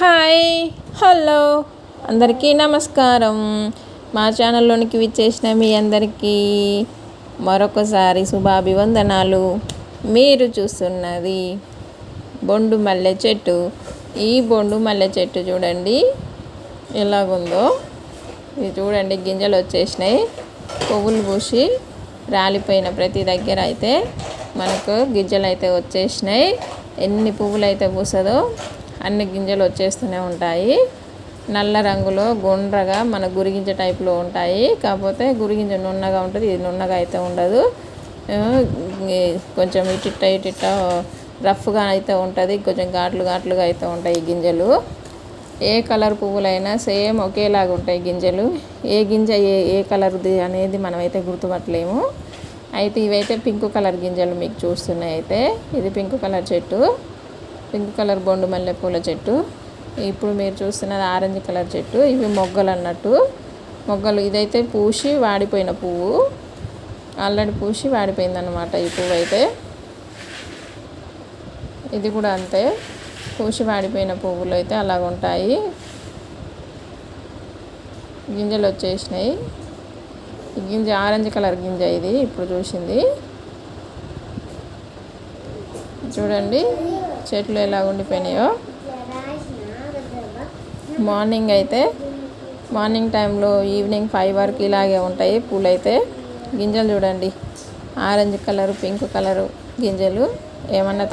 Hi hello. అందరికీ నమస్కారం. మా ఛానల్లోనికి విచ్చేసిన మీ అందరికీ మరొకసారి శుభాభివందనాలు. మీరు చూస్తున్నది బొండు మల్లె చెట్టు. ఈ బొండు మల్లె చెట్టు చూడండి. ఎలాగుందో? ఇది చూడండి గింజలు వచ్చేసినాయి. పువ్వులు పూసి రాలిపోయిన ప్రతి దగ్గర అయితే మనకు గింజలు అయితే వచ్చేసినాయి. ఎన్ని పువ్వులు అయితే పూసదో అన్ని గింజలు వచ్చేస్తూనే ఉంటాయి. నల్ల రంగులో గుండ్రగా మన గురిగింజ టైప్లో ఉంటాయి. కాకపోతే గురిగింజ నున్నగా ఉంటుంది. ఇది నున్నగా అయితే ఉండదు. కొంచెం ఇటిట్ట ఇటిట్ట రఫ్గా అయితే ఉంటుంది. కొంచెం ఘాట్లు ఘాట్లుగా అయితే ఉంటాయి గింజలు. ఏ కలర్ పువ్వులైనా సేమ్ ఒకేలాగా ఉంటాయి గింజలు. ఏ గింజ ఏ ఏ కలర్ది అనేది మనమైతే గుర్తుపట్టలేము. అయితే ఇవైతే పింక్ కలర్ గింజలు మీకు చూస్తున్నాయి అయితే. ఇది పింక్ కలర్ చెట్టు. పింక్ కలర్ బొండు మల్లెపూల చెట్టు. ఇప్పుడు మీరు చూస్తున్నది ఆరెంజ్ కలర్ చెట్టు. ఇవి మొగ్గలు అన్నట్టు. మొగ్గలు ఇదైతే పూసి వాడిపోయిన పువ్వు. ఆల్రెడీ పూసి వాడిపోయిందనమాట ఈ పువ్వు అయితే. ఇది కూడా అంతే. పూసి వాడిపోయిన పువ్వులు అయితే అలాగ ఉంటాయి. గింజలు వచ్చేసినాయి. గింజ ఆరెంజ్ కలర్ గింజ ఇది ఇప్పుడు చూసింది. చూడండి చెట్లు ఎలా ఉండిపోయినాయో. మార్నింగ్ అయితే మార్నింగ్ టైంలో ఈవినింగ్ ఫైవ్ వరకు ఇలాగే ఉంటాయి పూలు అయితే గింజలు చూడండి ఆరెంజ్ కలరు పింక్ కలరు గింజలు. ఏమన్నా